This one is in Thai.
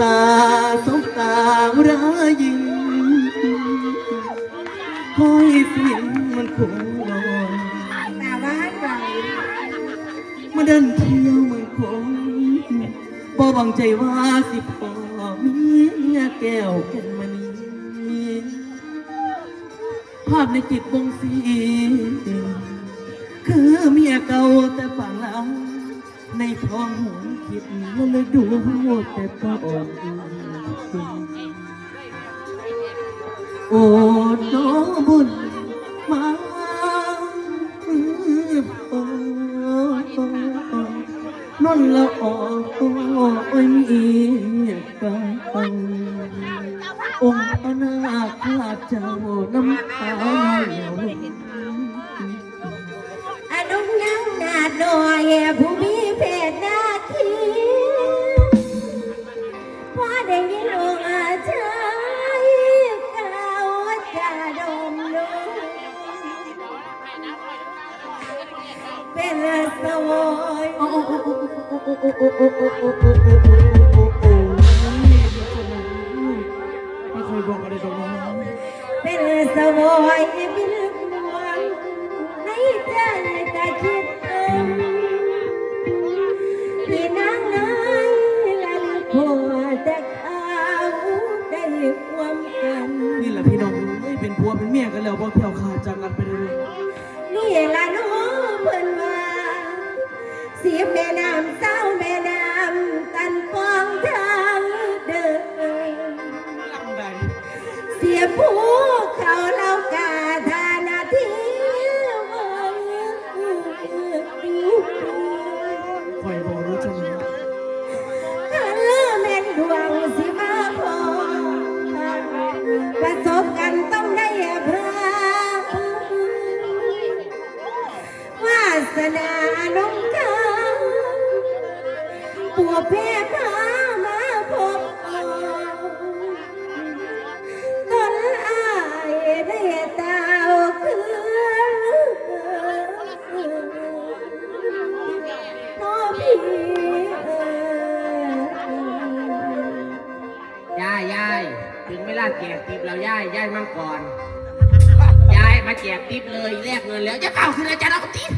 ตาสบตารายิงห้อยสียงมันคงนอนแต่ว่าใกลมาเดินเที่ยวมันคงบ่บังใจว่าสิพอมีเงาแก้วกันมานี้ภาพในจิตวงสี คือเมียเก่าแต่ฝั่งเรา ในท้องหัวคิดว่าเลยดูหัวแต่ก็อดดูโอ้น้องบุญมาอนนละอโอ้ยมีฟ้าอปองค์พระนาคราชเจ้าน้ำตาไหลอนุญาตหน่อยผู้ เป็นสวอยไม่บอน้องเป็นสวอยเป็นหวงให้ใจแต่คิดถึงที่นางนั้นละละผัวแต่เขาได้ความกันนี่แหละพี่น้องเป็นผัวเป็นเมียกันแล้วพที่ยวขาดจากกันไปเลยนี่แหละน้อง สียแม่น้ำเศร้าแม่น้ำตันฟองทางเดินเสียผู้เขาเล่ากาธานาทีคอยบอกรู้จังฮัลโหลแม่นดวงสิมาพอประสบกันต้องได้พระวาสนาน้องกา ปัวเพพามาพบต้นอายได้ตาคือพ่องพี่เอ่ยยายยายถึงเวลาแจกติบแล้วยายยายมั่งก่อน ยายมาแจกติบเลยแลกเงินแล้วจะเข้าคืนอาจารย์เอาติบ